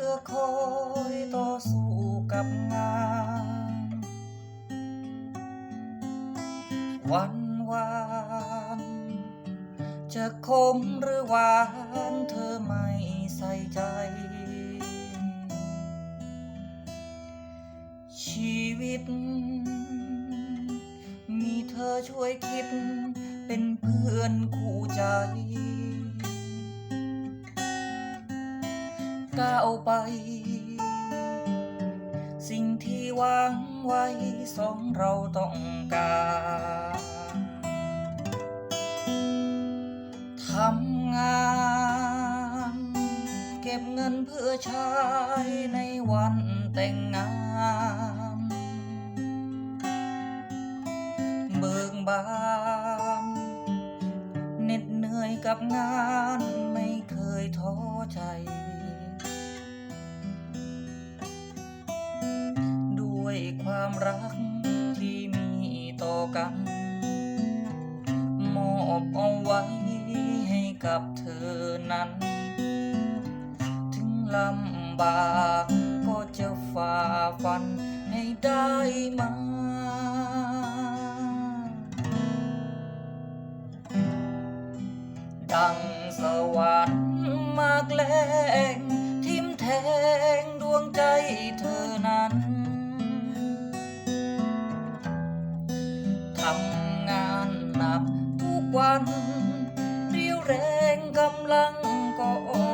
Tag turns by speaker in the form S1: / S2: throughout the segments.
S1: พื่อคอยต่อสู้กับงาน วันวานจะคมหรือหวานเธอไม่ใส่ใจ ชีวิต มีเธอช่วยคิดเป็นเพื่อนคู่ใจ ก้าวไป สิ่งที่วางไว้สองเราต้องการ ทำงาน เก็บเงินเพื่อใช้ในวันแต่งงานเบิกบานเหน็ดเหนื่อยกับงาน กับเธอนั้น ถึงลำบากก็จะฝ่าฟันให้ได้มาดังสวรรค์มาแกล้งทิมแทงดวงใจเธอนั้นทำงานหนักทุกวัน แรงกำลังก็อ่อน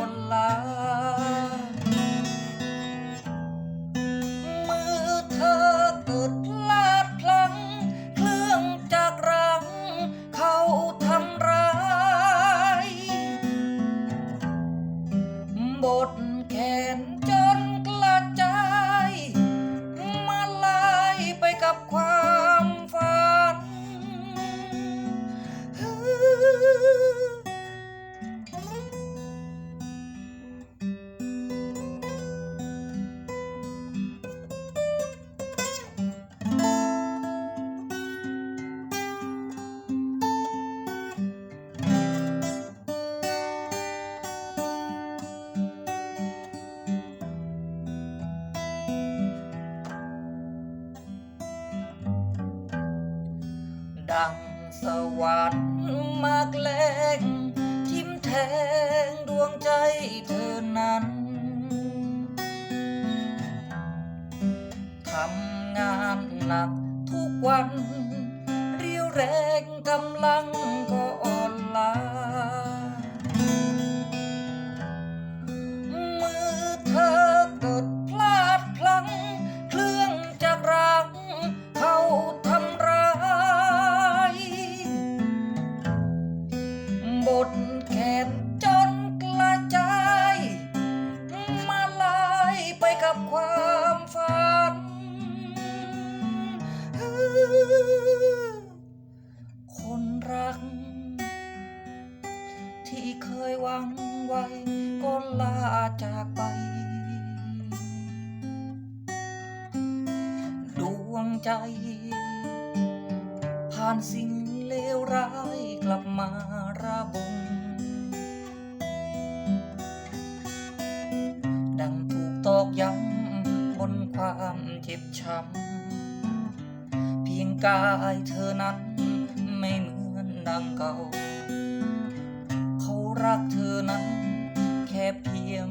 S1: ดังสวรรค์มาแกล้งทิมแทงดวงใจเธอนั้นทำงานหนักทุกวัน เรียวแรงกำลัง ใจ ผ่านสิ่งเลวร้ายกลับมาระบมดังถูกตอกย้ำบนความเจ็บช้ำเพียงกายเธอนั้นไม่เหมือนดังเก่า เขารักเธอนั้นแค่เพียง